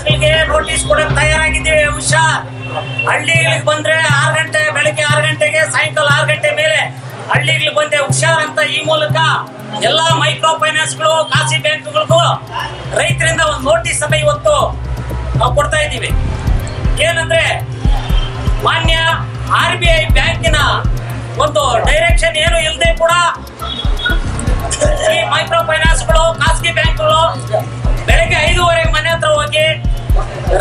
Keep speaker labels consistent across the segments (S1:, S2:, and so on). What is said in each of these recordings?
S1: ಗಳಿಗೆ ನೋಟಿಸ್ ಕೊಡಕ್ ತಯಾರಾಗಿದ್ದೀವಿ ಹುಷಾರ್ ಹಳ್ಳಿಗಳಿಗೆ ಬಂದ್ರೆ ಆರು ಗಂಟೆ, ಬೆಳಗ್ಗೆ ಆರು ಗಂಟೆಗೆ, ಸಾಯಂಕಾಲ ಆರು ಗಂಟೆ ಮೇಲೆ ಹಳ್ಳಿಗಳಿಗೆ ಬಂದೆ ಹುಷಾರ್ ಅಂತ ಈ ಮೂಲಕ ಎಲ್ಲಾ ಮೈಕ್ರೋ ಫೈನಾನ್ಸ್ಗಳು ಖಾಸಗಿ ಬ್ಯಾಂಕ್ಗಳಿಗೂ ರೈತರಿಂದ ಒಂದು ನೋಟಿಸ್ ಅನ್ನ ಇವತ್ತು ನಾವು ಕೊಡ್ತಾ ಇದ್ದೀವಿ. ಏನಂದ್ರೆ ಮಾನ್ಯ ಆರ್ ಬಿ ಐ ಬ್ಯಾಂಕಿನ ಒಂದು ಡೈರೆಕ್ಷನ್ ಏನು ಇಲ್ಲದೆ ಕೂಡ ಈ ಮೈಕ್ರೋ ಫೈನಾನ್ಸ್ಗಳು ಖಾಸಗಿ ಬ್ಯಾಂಕ್ಗಳು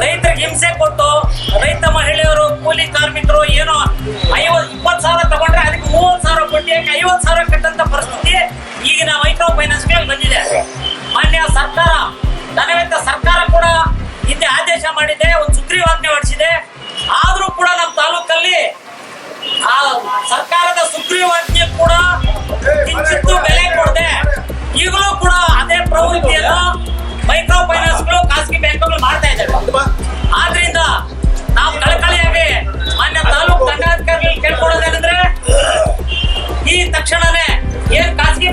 S1: ರೈತರಿಗೆ ಹಿಂಸೆ ಕೊಟ್ಟು ರೈತ ಮಹಿಳೆಯರು, ಕೂಲಿ ಕಾರ್ಮಿಕರು ಏನೋ ಐವತ್, ಇಪ್ಪತ್ತು ಸಾವಿರ ತಗೊಂಡ್ರೆ ಅದಕ್ಕೆ ಮೂವತ್ತು ಸಾವಿರ ಹಾಕಿ ಐವತ್ತು ಸಾವಿರ ಕಟ್ಟಂತ ಪರಿಸ್ಥಿತಿ ಈಗಿನ ಮೈಕ್ರೋ ಫೈನಾನ್ಸ್ ಮೇಲೆ ಬಂದಿದೆ. ಮಾನ್ಯ ಸರ್ಕಾರ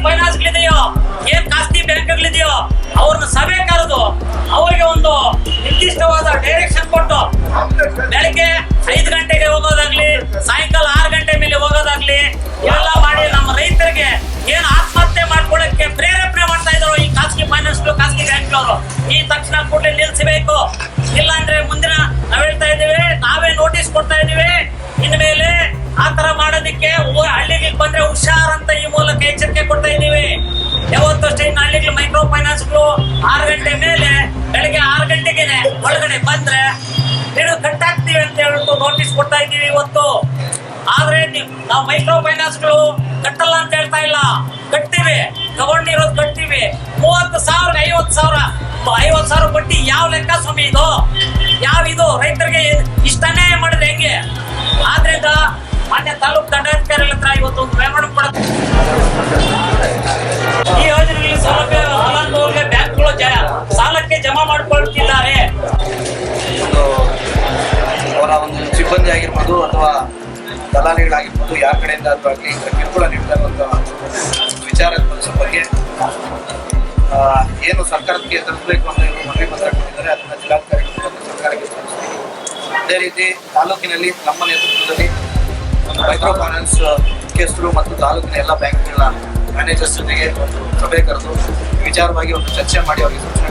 S1: ಫೈನಾನ್ಸ್ಗಳಿದೆಯೋ ಏನ್ ಖಾಸಗಿ ಬ್ಯಾಂಕ್ಗಳಿದೆಯೋ? ಅವ್ರನ್ನ ಸಭೆ ಕರೆದು ಅವರಿಗೆ ಒಂದು ನಿರ್ದಿಷ್ಟವಾದ ಡೈರೆಕ್ಷನ್ ಕೊಟ್ಟು ಬೆಳಿಗ್ಗೆ ಐದು ಗಂಟೆಗೆ ಹೋಗೋದಾಗ್ಲಿ, ಸಾಯಂಕಾಲ ಆರು ಗಂಟೆ ಮೇಲೆ ಹೋಗೋದಾಗ್ಲಿ ಎಲ್ಲ ಮಾಡಿ ನಮ್ಮ ರೈತರಿಗೆ ಏನು ಆತ್ಮಹತ್ಯೆ ಮಾಡ್ಕೊಳಕ್ಕೆ ಪ್ರೇರೇಪಣೆ ಮಾಡ್ತಾ ಇದ್ರು ಈ ಖಾಸಗಿ ಫೈನಾನ್ಸ್ ಖಾಸಗಿ ಬ್ಯಾಂಕ್ನವರು? ಈ ತಕ್ಷಣ ಕೂಡಲೇ ನಿಲ್ಲಿಸಬೇಕು ಆರು ಗಂಟೆ ಮೇಲೆ ಬೆಳಿಗ್ಗೆ ಆರು ಗಂಟೆಗೆನೆ ಒಳಗಡೆ ಬಂದ್ರೆ ನೀವು ಕಟ್ಟಾಗ್ತೀವಿ ಅಂತ ಹೇಳ್ಬಿಟ್ಟು ನೋಟಿಸ್ ಕೊಡ್ತಾ ಇದ್ದೀವಿ ಇವತ್ತು. ಆದ್ರೆ ನೀವು ಮೈಕ್ರೋ ಫೈನಾನ್ಸ್ಗಳು ಕಟ್ಟಲ್ಲ ಅಂತ ಹೇಳ್ತಾ ಇಲ್ಲ. ಕಟ್ತೀವಿ, ತಗೊಂಡಿರೋದು ಕಟ್ತೀವಿ. ಮೂವತ್ತು ಸಾವಿರ, ಐವತ್ತು ಸಾವಿರ ಐವತ್ತು ಸಾವಿರ ಬಡ್ಡಿ ಯಾವ ಲೆಕ್ಕ ಸ್ವಾಮಿ ಇದು? ಯಾವ ಇದು? ರೈತರಿಗೆ ಇಷ್ಟನೇ ಮಾಡಿದ್ರೆ ಹೆಂಗೆ? ಆದ್ರಿಂದ ಮಾನ್ಯ ತಾಲೂಕು ದಂಡಾಧಿಕಾರಿಗಳ
S2: ದಲಾಲಿಗಳಾಗಿರ್ಬೋದು ಅಥವಾ ಕಡೆಯಿಂದ ಆಗಲಿ ಕಿರುಕುಳ ನೀಡ್ತಾ ಇರುವಂಥ ವಿಚಾರದ ಬಗ್ಗೆ ಏನು ಸರ್ಕಾರಕ್ಕೆ ತಲುಪಬೇಕು ಅಂತ ಇವರು ಮನವಿ ಪತ್ರ ಕೊಟ್ಟಿದ್ದಾರೆ. ಅದನ್ನು ಜಿಲ್ಲಾಧಿಕಾರಿಗಳು ಸರ್ಕಾರಕ್ಕೆ ತಲುಪಿಸ್ತೀವಿ ಅದೇ ರೀತಿ ತಾಲೂಕಿನಲ್ಲಿ ನಮ್ಮ ನೇತೃತ್ವದಲ್ಲಿ ಒಂದು ಮೈಕ್ರೋ ಫೈನಾನ್ಸ್ ಮುಖ್ಯಸ್ಥರು ಮತ್ತು ತಾಲೂಕಿನ ಎಲ್ಲ ಬ್ಯಾಂಕ್ಗಳ ಮ್ಯಾನೇಜರ್ಸ್ ಜೊತೆಗೆ ಒಂದು ಸಭೆ ಕರೆದು ವಿಚಾರವಾಗಿ ಒಂದು ಚರ್ಚೆ ಮಾಡಿ ಅವರಿಗೆ ಸೂಚನೆ